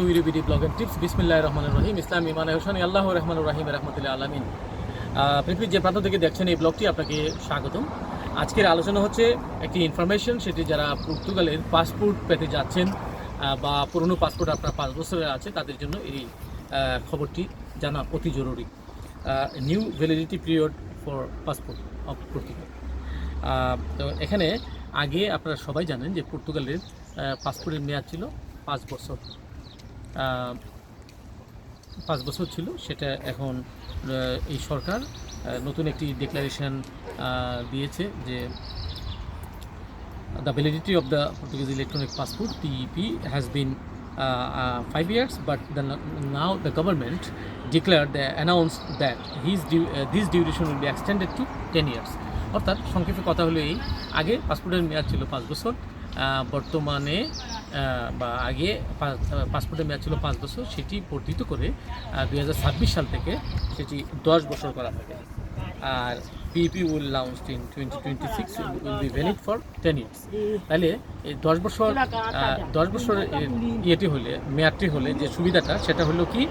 To UBD blog and tips বিসমিল্লাহ রহমান রহিম ইসলাম ইমান হোসেন আল্লাহ রহমান রহিম রহমতুল্লাহ আলমিন পৃথিবীর যে প্রান্ত থেকে দেখছেন এই ব্লগটি আপনাকে স্বাগতম। আজকের আলোচনা হচ্ছে একটি ইনফরমেশন সেটি যারা পর্তুগালের পাসপোর্ট পেতে যাচ্ছেন বা পুরনো পাসপোর্ট আপনার পাঁচ বছরের আছে, তাদের জন্য এই খবরটি জানা অতি জরুরি। New validity period for passport of Portugal তো এখানে আগে আপনারা সবাই জানেন যে পর্তুগালের পাসপোর্টের মেয়াদ ছিল পাঁচ বছর। পাঁচ বছর ছিল, সেটা এখন এই সরকার নতুন একটি ডিক্লারেশন দিয়েছে যে the validity of the Portuguese electronic passport TEP has been five years but the now the government declare the announce that his due this duration will be extended to ten years অর্থাৎ সংক্ষেপে কথা হলো এই, আগে পাসপোর্টের মেয়াদ ছিল পাঁচ বছর বর্তমানে বা আগে পাসপোর্টের মেয়াদ ছিল পাঁচ বছর, সেটি বর্ধিত করে দু হাজার ছাব্বিশ সাল থেকে সেটি দশ বছর করা হবে। আর PP will launch in twenty twenty six will be valid for ten years তাহলে এই দশ বছর দশ বছর ইয়েটি হলে, মেয়াদটি হলে যে সুবিধাটা, সেটা হলো কি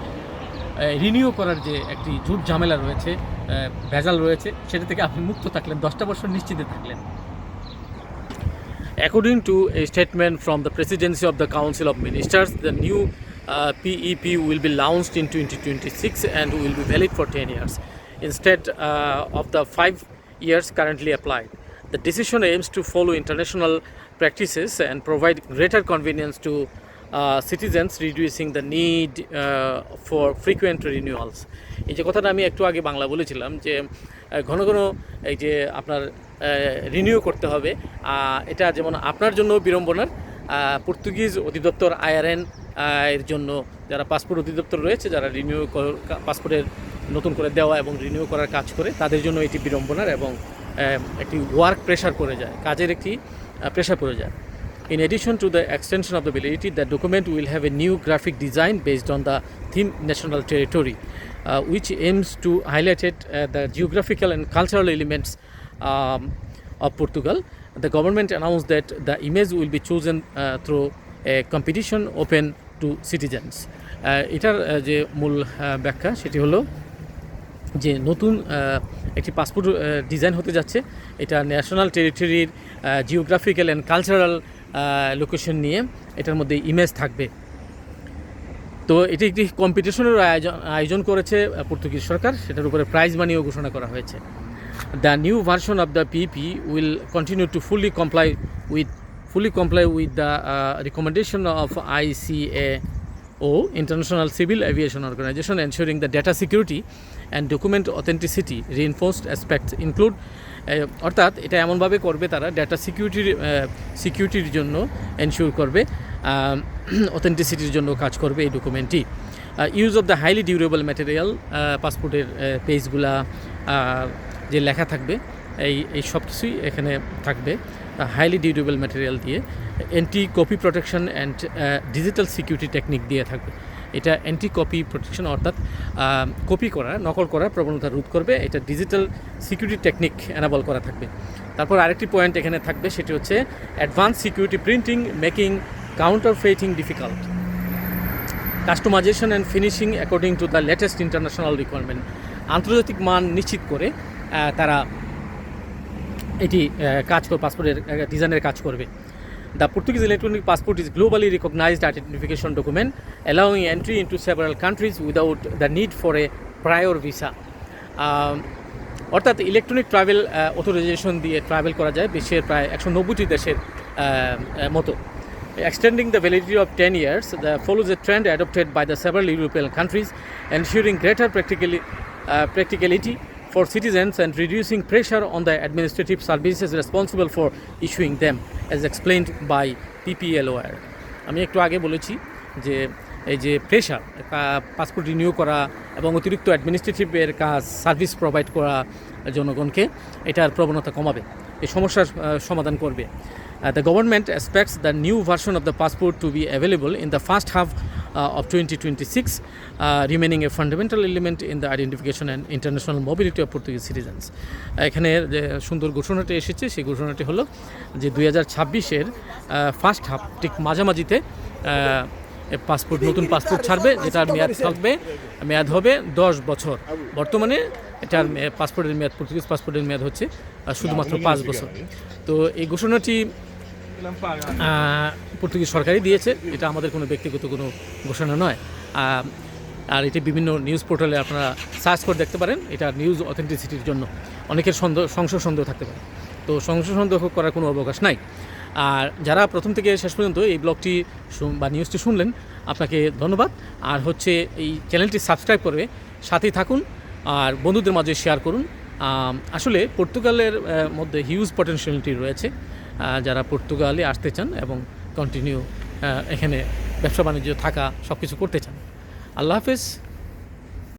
রিনিউ করার যে একটি ঝুট ঝামেলা রয়েছে ভেজাল রয়েছে, সেটা থেকে আপনি মুক্ত থাকলেন, দশটা বছর নিশ্চিন্তে থাকলেন। According to a statement from the Presidency of the Council of Ministers, the new uh, PEP will be launched in 2026 and will be valid for 10 years instead uh, of the five years currently applied. The decision aims to follow international practices and provide greater convenience to uh, citizens, reducing the need uh, for frequent renewals. এই যে কথাটা আমি একটু আগে বাংলা বলেছিলাম যে ঘন ঘন এই যে আপনার রিনিউ করতে হবে। এটা যেমন আপনার জন্য বিড়ম্বনার পর্তুগিজ অধিদপ্তর আইআরএন এর জন্য যারা পাসপোর্ট অধিদপ্তর রয়েছে, যারা রিনিউ পাসপোর্টের নতুন করে দেওয়া এবং রিনিউ করার কাজ করে, তাদের জন্য এটি বিড়ম্বনার এবং একটি ওয়ার্ক প্রেশার পড়ে যায়, কাজের একটি প্রেশার পড়ে যায়। In addition to the extension of the validity the document will have a new graphic design based on the theme national territory which aims to highlighted the geographical and cultural elements um, of Portugal. The government announced that the image will be chosen uh, through a competition open to citizens. Uh, এটার uh, যে মূল uh, ব্যাখ্যা সেটি হলো যে নতুন একটি passport design হতে যাচ্ছে এটা ন্যাশনাল টেরিটরির জিওগ্রাফিক্যাল অ্যান্ড কালচারাল লোকেশন নিয়ে এটার মধ্যে ইমেজ থাকবে তো এটি একটি কম্পিটিশনের আয়োজন আয়োজন করেছে পর্তুগিজ সরকার সেটার উপরে প্রাইজ মানিও ঘোষণা করা হয়েছে the new version of the PP will continue to fully comply with fully comply with the uh, recommendation of ICAO, International Civil Aviation Organization, ensuring the data security and document authenticity reinforced aspects include uh, অর্থাৎ এটা এমনভাবে করবে তারা data সিকিউরিটির সিকিউরিটির জন্য ensure করবে অথেন্টিসিটির জন্য কাজ করবে এই ডকুমেন্টটি use of the highly durable material পাসপোর্টের পেজগুলা যে লেখা থাকবে, এই এই সব কিছুই এখানে থাকবে হাইলি ডিউরেবল ম্যাটেরিয়াল দিয়ে। Anti copy protection and digital security technique দিয়ে থাকবে। এটা অ্যান্টি কপি প্রোটেকশন অর্থাৎ কপি করা, নকল করার প্রবণতা রোধ করবে, এটা ডিজিটাল সিকিউরিটি টেকনিক অ্যানাবল করা থাকবে। তারপর আরেকটি পয়েন্ট এখানে থাকবে, সেটি হচ্ছে advance security printing making counterfeiting difficult customization and finishing according to the latest international requirement আন্তর্জাতিক মান নিশ্চিত করে তারা এটি কাজ করবে পাসপোর্টের ডিজাইনের কাজ করবে। The Portuguese electronic passport is globally recognized identification document allowing entry into several countries without the need for a prior visa অর্থাৎ ইলেকট্রনিক ট্রাভেল অথরাইজেশন দিয়ে ট্রাভেল করা যায় বিশ্বের প্রায় একশো নব্বইটি দেশের মতো। The validity of 10 years the follows a trend adopted by the several European countries, ensuring greater practically, uh, practicality for citizens and reducing pressure on the administrative services responsible for issuing them, as explained by PPLOR. আমি একটু আগে বলেছি যে এই যে pressure passport renew করা এবং অতিরিক্ত অ্যাডমিনিস্ট্রেটিভের কাজ সার্ভিস প্রোভাইড করা জনগণকে এটার প্রবণতা কমাবে এই সমস্যার সমাধান করবে Uh, government expects the new version of the passport to be available in the first half uh, of 2026, uh, remaining a fundamental element in the identification and international mobility of Portuguese citizens. এখানে যে সুন্দর ঘোষণাটি এসেছে সেই ঘোষণাটি হলো যে দুই হাজার ছাব্বিশের ফার্স্ট হাফ ঠিক মাঝামাঝিতে পাসপোর্ট নতুন পাসপোর্ট ছাড়বে যেটার মেয়াদ থাকবে মেয়াদ হবে দশ বছর বর্তমানে এটার পাসপোর্টের মেয়াদ পর্তুগিজ পাসপোর্টের মেয়াদ হচ্ছে শুধুমাত্র পাঁচ বছর তো এই ঘোষণাটি পর্তুগিজ সরকারই দিয়েছে, এটা আমাদের কোনো ব্যক্তিগত কোনো ঘোষণা নয়। আর এটি বিভিন্ন নিউজ পোর্টালে আপনারা সার্চ করে দেখতে পারেন, এটা নিউজ অথেন্টিসিটির জন্য। অনেকের সন্দেহ, সংশয় সন্দেহ থাকতে পারে। তো সংশয় সন্দেহ করার কোনো অবকাশ নাই। আর যারা প্রথম থেকে শেষ পর্যন্ত এই ব্লগটি বা নিউজটি শুনলেন, আপনাকে ধন্যবাদ। আর হচ্ছে এই চ্যানেলটি সাবস্ক্রাইব করবে সাথেই থাকুন, আর বন্ধুদের মাঝে শেয়ার করুন। আসলে পর্তুগালের মধ্যে হিউজ পটেনশিয়ালিটি রয়েছে। যারা পর্তুগালে আসতে চান এবং কন্টিনিউ এখানে ব্যবসা বাণিজ্য থাকা সব কিছু করতে চান। আল্লাহ হাফেজ।